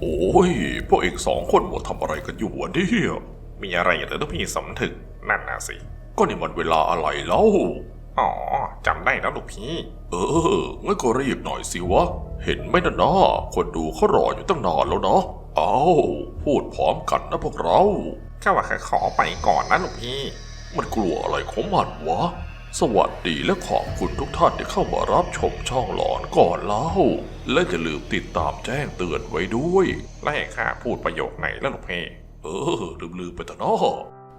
โอ้ย พวกเอกสองคนหมดทำอะไรกันอยู่วะเนี่ยมีอะไรเหรือลูกพี่สมถึกนั่นน่ะสิ ก็นี่มันเวลาอะไรแล้ว อ๋อจำได้แล้วลูกพี่ เอองั้นก็รีบหน่อยสิวะ เห็นไหมนะนะคนดูเขารออยู่ตั้งนานแล้วนะเอาพูดพร้อมกันนะพวกเราข้าว่าข้าขอไปก่อนนะลูกพี่ มันกลัวอะไรของมันวะ สวัสดีและขอบคุณทุกท่านที่เข้ามารับชมช่องหลอนก่อนเล่า และอย่าลืมติดตามแจ้งเตือนไว้ด้วย ไล่ข้าพูดประโยคไหนแล้วลูกพี่เออ ลืมๆไปต่นอ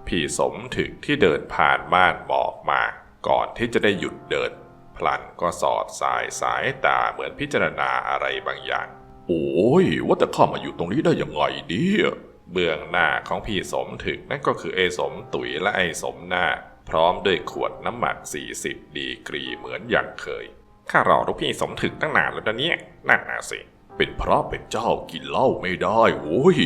พี่สมถึกที่เดินผ่านบ้านบอกมา ก่อนที่จะได้หยุดเดิน พลันก็สอดสายสายตาเหมือนพิจารณาอะไรบางอย่าง โอ้ย ว่าแต่ข้ามาอยู่ตรงนี้ได้ยังไงเนี่ยเบื้องหน้าของพี่สมถึกนั่นก็คือไอ้สมตุ๋ยและไอ้สมหน้า พร้อมด้วยขวดน้ำหมัก 40 ดีกรีเหมือนอย่างเคย ข้ารอลูกพี่สมถึกตั้งนานแล้วนะเนี่ยนั่นน่ะสิ เป็นพระเป็นเจ้ากินเหล้าไม่ได้โว้ย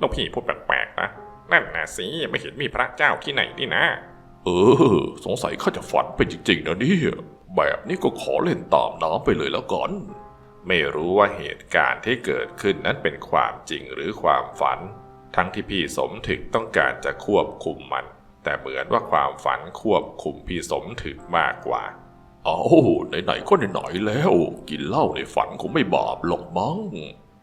ลูกพี่พูดแปลกๆนะ นั่นน่ะสิไม่เห็นมีพระเจ้าที่ไหนนี่นะ เออ สงสัยข้าจะฝันไปจริงๆนะเนี่ยแบบนี้ก็ขอเล่นตามน้ำไปเลยแล้วกันไม่รู้ว่าเหตุการณ์ที่เกิดขึ้นนั้นเป็นความจริงหรือความฝัน ทั้งที่พี่สมถึกต้องการจะควบคุมมัน แต่เหมือนว่าความฝันควบคุมพี่สมถึกมากกว่า เอาไหนๆก็ไหนๆแล้ว กินเหล้าในฝันคงไม่บาปหรอกมั้ง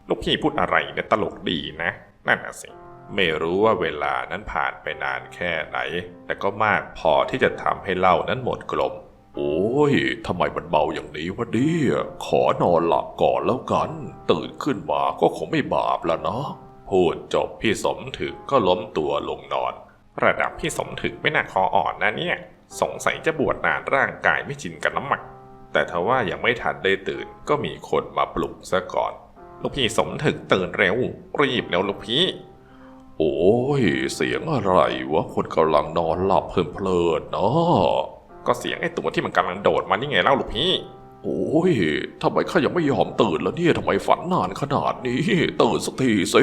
ลูกพี่พูดอะไรเนี่ยตลกดีนะ นั่นน่ะสิ ไม่รู้ว่าเวลานั้นผ่านไปนานแค่ไหน แต่ก็มากพอที่จะทำให้เหล้านั้นหมดกลม โอ้ยทำไมมันเบาอย่างนี้วะเนี่ยขอนอนหลับก่อนแล้วกัน ตื่นขึ้นมาก็คงไม่บาปแล้วนาะพูดจบพี่สมถึกก็ล้มตัวลงนอน ระดับพี่สมถึกไม่น่าคออ่อนนะเนี่ย สงสัยจะบวชนานร่างกายไม่ชินกับน้ำหมัก แต่ทว่ายังไม่ทันได้ตื่นก็มีคนมาปลุกซะก่อน ลูกพี่สมถึกตื่นเร็ว รีบแล้วลูกพี่ โอ้ย เสียงอะไรวะคนกำลังนอนหลับเพลินๆเนาะก็เสียงไอ้ตัวที่มันกำลังโดดมานี่ไงเล่าลูกพี่ โอ้ยทำไมข้ายังไม่ยอมตื่นแล้วเนี่ยทำไมฝันนานขนาดนี้ ตื่นสักทีสิ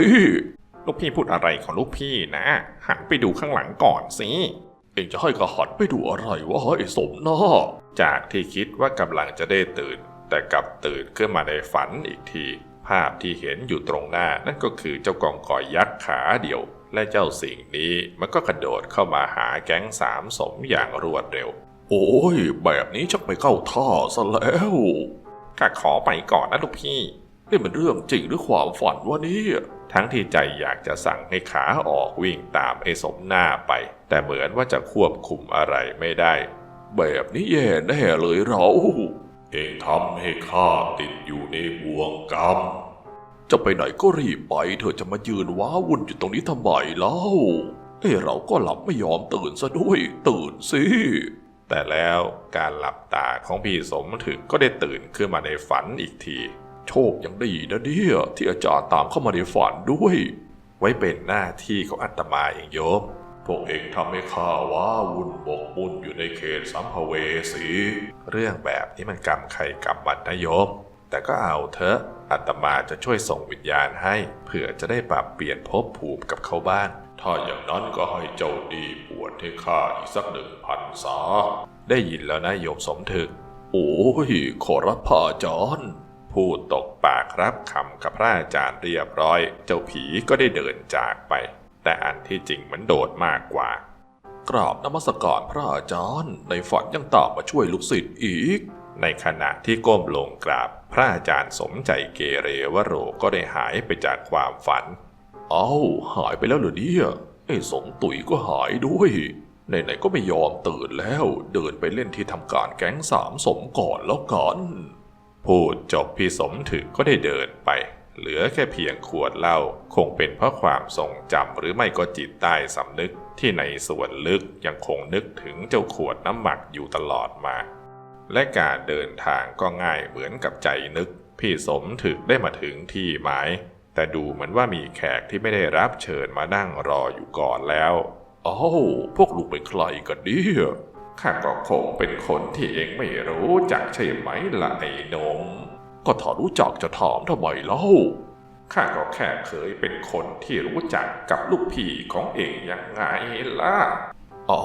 ลูกพี่พูดอะไรของลูกพี่นะ หันไปดูข้างหลังก่อนสิ เองจะให้กระหันไปดูอะไรวะไอ้สมน้าจากที่คิดว่ากำลังจะได้ตื่น แต่กลับตื่นขึ้นมาในฝันอีกที ภาพที่เห็นอยู่ตรงหน้านั่นก็คือเจ้ากองกอยยักษ์ขาเดียว และเจ้าสิ่งนี้มันก็กระโดดเข้ามาหาแก๊งสามสมอย่างรวดเร็ว โอ้ย แบบนี้ชักไปเข้าท่าซะแล้วข้าขอไปก่อนนะลูกพี่ นี่มันเรื่องจริงหรือความฝันวะเนี่ย ทั้งที่ใจอยากจะสั่งให้ขาออกวิ่งตามไอ้สมหน้าไป แต่เหมือนว่าจะควบคุมอะไรไม่ได้ แบบนี้แย่แน่เลยเรา เองทำให้ข้าติดอยู่ในบ่วงกรรม จะไปไหนก็รีบไป เธอจะมายืนว้าวุ่นอยู่ตรงนี้ทำไมเล่าเอ้เราก็หลับไม่ยอมตื่นซะด้วย ตื่นสิ แต่แล้วการหลับตาของพี่สมถึกก็ได้ตื่นขึ้นมาในฝันอีกที โชคยังดีนะเนี่ยที่อาจารย์ตามเข้ามาในฝันด้วย ไว้เป็นหน้าที่ของอัตมาเองโยม พวกเองทำให้ข้าว้าวุ่นบกมุ่นอยู่ในเขตสัมภเวสี เรื่องแบบนี้มันกรรมใครกรรมมันนะโยม แต่ก็เอาเถอะอัตมาจะช่วยส่งวิญญาณให้ เผื่อจะได้ปรับเปลี่ยนภพภูมิกับเขาบ้างถ้าอย่างนั้นก็ให้เจ้าดีบวชให้ข้าอีกสักหนึ่งพันษา ได้ยินแล้วนะโยมสมถึก โอ้ยขอรับพระอาจารย์ พูดตกปากรับคำกับพระอาจารย์เรียบร้อย เจ้าผีก็ได้เดินจากไป แต่อันที่จริงมันโดดมากกว่า กราบนมัสการพระอาจารย์ ในฝันยังตามมาช่วยลูกศิษย์อีก ในขณะที่ก้มลงกราบ พระอาจารย์สมใจเกเรวโรก็ได้หายไปจากความฝัน เอ้าหายไปแล้วเหรอเนี่ยไอ้สงตุ๋ยก็หายด้วยไหนๆก็ไม่ยอมตื่นแล้ว เดินไปเล่นที่ทำการแก๊งสามสมก่อนแล้วกัน พูดจบพี่สมถึกก็ได้เดินไป เหลือแค่เพียงขวดเหล้าคงเป็นเพราะความทรงจำหรือไม่ก็จิตใต้สำนึกที่ในส่วนลึกยังคงนึกถึงเจ้าขวดน้ำหมักอยู่ตลอดมา และการเดินทางก็ง่ายเหมือนกับใจนึก พี่สมถึกได้มาถึงที่หมาย แต่ดูเหมือนว่ามีแขกที่ไม่ได้รับเชิญมานั่งรออยู่ก่อนแล้วเอ้าพวกลูกเป็นใครกันเนี่ย ข้าก็คงเป็นคนที่เองไม่รู้จักใช่ไหมล่ะไอ้หนม ก็ถ้ารู้จักจะถามทำไมเล่าข้าก็แค่เคยเป็นคนที่รู้จักกับลูกพี่ของเองยังไงล่ะเอ้า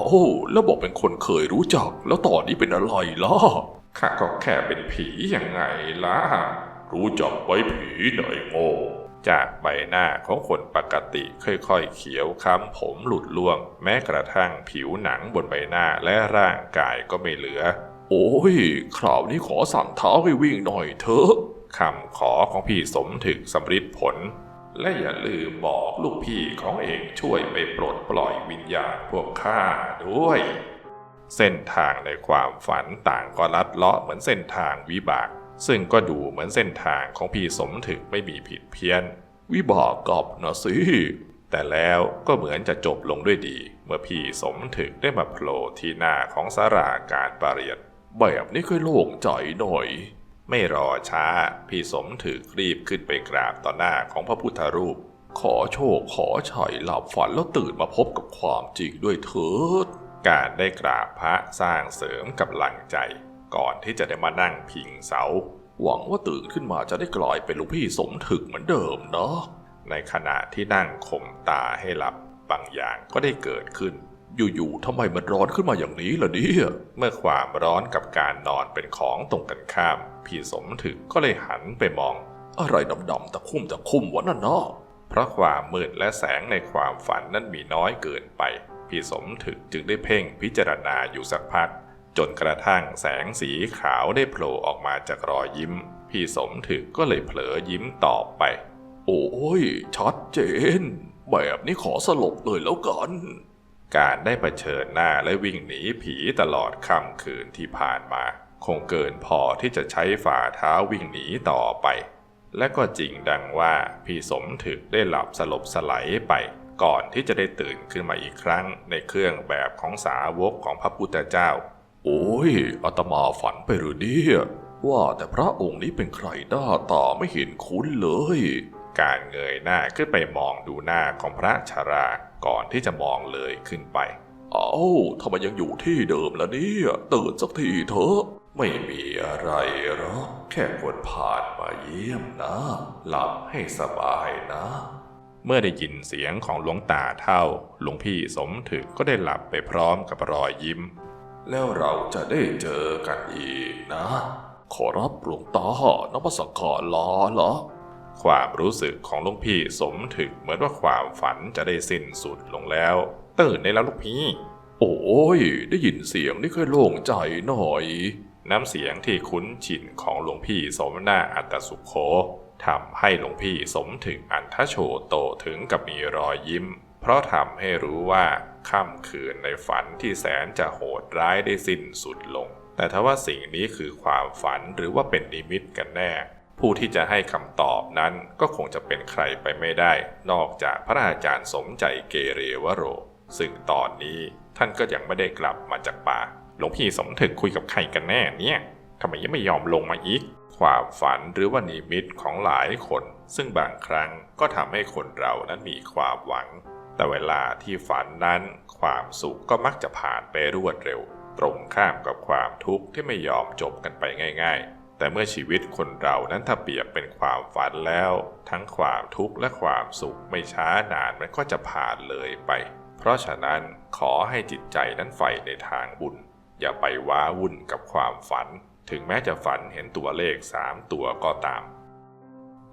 แล้วบอกเป็นคนเคยรู้จัก แล้วตอนนี้เป็นอะไรล่ะข้าก็แค่เป็นผียังไงล่ะ รู้จักไว้ผีไหนโง่ จากใบหน้าของคนปกติค่อยๆเขียวค้ำผมหลุดล่วง แม้กระทั่งผิวหนังบนใบหน้าและร่างกายก็ไม่เหลือ โอ้ยคราวนี้ขอสั่งเท้าให้วิ่งหน่อยเถอะคำขอของพี่สมถึกสำฤทธิ์ผล และอย่าลืมบอกลูกพี่ของเองช่วยไปปลดปล่อยวิญญาณพวกข้าด้วย เส้นทางในความฝันต่างก็ลัดเลาะเหมือนเส้นทางวิบาก ซึ่งก็ดูเหมือนเส้นทางของพี่สมถึกไม่มีผิดเพี้ยน วิบากกลับนะสิแต่แล้วก็เหมือนจะจบลงด้วยดี เมื่อพี่สมถึกได้มาโผล่ที่หน้าของสาราการประเรียนแบบนี้ค่อยโล่งใจหน่อย ไม่รอช้า พี่สมถึกรีบขึ้นไปกราบต่อหน้าของพระพุทธรูป ขอโชคขอชัยหลับฝันแล้วตื่นมาพบกับความจริงด้วยเถิดการได้กราบพระสร้างเสริมกำลังใจ ก่อนที่จะได้มานั่งพิงเสา หวังว่าตื่นขึ้นมาจะได้กลายเป็นลูกพี่สมถึกเหมือนเดิมเนาะในขณะที่นั่งข่มตาให้หลับบางอย่างก็ได้เกิดขึ้น อยู่ๆทำไมมันร้อนขึ้นมาอย่างนี้ล่ะเนี่ยเมื่อความร้อนกับการนอนเป็นของตรงกันข้าม พี่สมถึกก็เลยหันไปมอง อะไรดำๆตะคุ่มตะคุ่มวะนั่นเนาะเพราะความมืดและแสงในความฝันนั้นมีน้อยเกินไป พี่สมถึกจึงได้เพ่งพิจารณาอยู่สักพัก จนกระทั่งแสงสีขาวได้โผล่ออกมาจากรอยยิ้ม พี่สมถึกก็เลยเผลอยิ้มตอบไป โอ้ย ชัดเจน แบบนี้ขอสลบเลยแล้วกัน การได้เผชิญหน้าและวิ่งหนีผีตลอดค่ำคืนที่ผ่านมา คงเกินพอที่จะใช้ฝ่าเท้าวิ่งหนีต่อไป และก็จริงดังว่าพี่สมถึกได้หลับสลบสไลด์ไปก่อนที่จะได้ตื่นขึ้นมาอีกครั้งในเครื่องแบบของสาวกของพระพุทธเจ้า โอ้ยอาตมาฝันไปหรือเนี่ยว่าแต่พระองค์นี้เป็นใครหน้าตาไม่เห็นคุ้นเลย การเงยหน้าขึ้นไปมองดูหน้าของพระชาราก่อนที่จะมองเลยขึ้นไป เอ้าทำไมยังอยู่ที่เดิมล่ะเนี่ยตื่นสักทีเถอะไม่มีอะไรหรอกแค่คนผ่านมาเยี่ยมนะ หลับให้สบายนะ เมื่อได้ยินเสียงของหลวงตาเท่า หลวงพี่สมถึกก็ได้หลับไปพร้อมกับรอยยิ้ม แล้วเราจะได้เจอกันอีกนะ ขอรับหลวงตานับสังขารลาเหรอ ความรู้สึกของหลวงพี่สมถึกเหมือนว่าความฝันจะได้สิ้นสุดลงแล้ว ตื่นได้แล้วลูกพี่ โอ้ย ได้ยินเสียงนี่ค่อยโล่งใจหน่อย น้ำเสียงที่คุ้นชินของหลวงพี่สมนาอัตสุขโขทำให้หลวงพี่สมถึงอันทโชโตถึงกับมีรอยยิ้ม เพราะทำให้รู้ว่า ค่ำคืนในฝันที่แสนจะโหดร้ายได้สิ้นสุดลง แต่ถ้าว่าสิ่งนี้คือความฝันหรือว่าเป็นนิมิตกันแน่ ผู้ที่จะให้คำตอบนั้นก็คงจะเป็นใครไปไม่ได้ นอกจากพระอาจารย์สมใจเกเรวโร ซึ่งตอนนี้ท่านก็ยังไม่ได้กลับมาจากป่าหลวงพี่สมถึกคุยกับใครกันแน่เนี่ยทำไมยังไม่ยอมลงมาอีก ความฝันหรือว่านิมิตของหลายคน ซึ่งบางครั้งก็ทำให้คนเรานั้นมีความหวัง แต่เวลาที่ฝันนั้นความสุขก็มักจะผ่านไปรวดเร็ว ตรงข้ามกับความทุกข์ที่ไม่ยอมจบกันไปง่าย ๆ แต่เมื่อชีวิตคนเรานั้นถ้าเปรียบเป็นความฝันแล้ว ทั้งความทุกข์และความสุขไม่ช้านานมันก็จะผ่านเลยไป เพราะฉะนั้นขอให้จิตใจนั้นใฝ่ในทางบุญ อย่าไปว้าวุ่นกับความฝัน ถึงแม้จะฝันเห็นตัวเลขสามตัวก็ตาม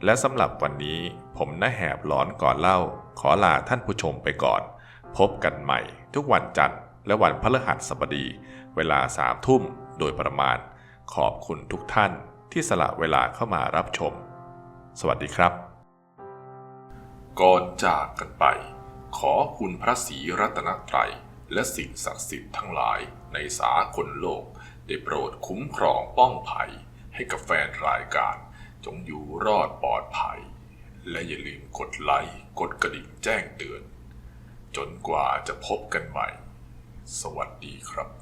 และสำหรับวันนี้ผมน้าแหบหลอนก่อนเล่า ขอลาท่านผู้ชมไปก่อน พบกันใหม่ ทุกวันจันทร์และวันพฤหัสบดี เวลาสามทุ่มโดยประมาณ ขอบคุณทุกท่านที่สละเวลาเข้ามารับชม สวัสดีครับ ก่อนจากกันไป ขอคุณพระศรีรัตนตรัย และสิ่งศักดิ์สิทธิ์ทั้งหลายในสากลโลก ได้โปรดคุ้มครองป้องภัยให้กับแฟนรายการ จงอยู่รอดปลอดภัย และอย่าลืมกดไลค์กดกระดิ่งแจ้งเตือน จนกว่าจะพบกันใหม่ สวัสดีครับ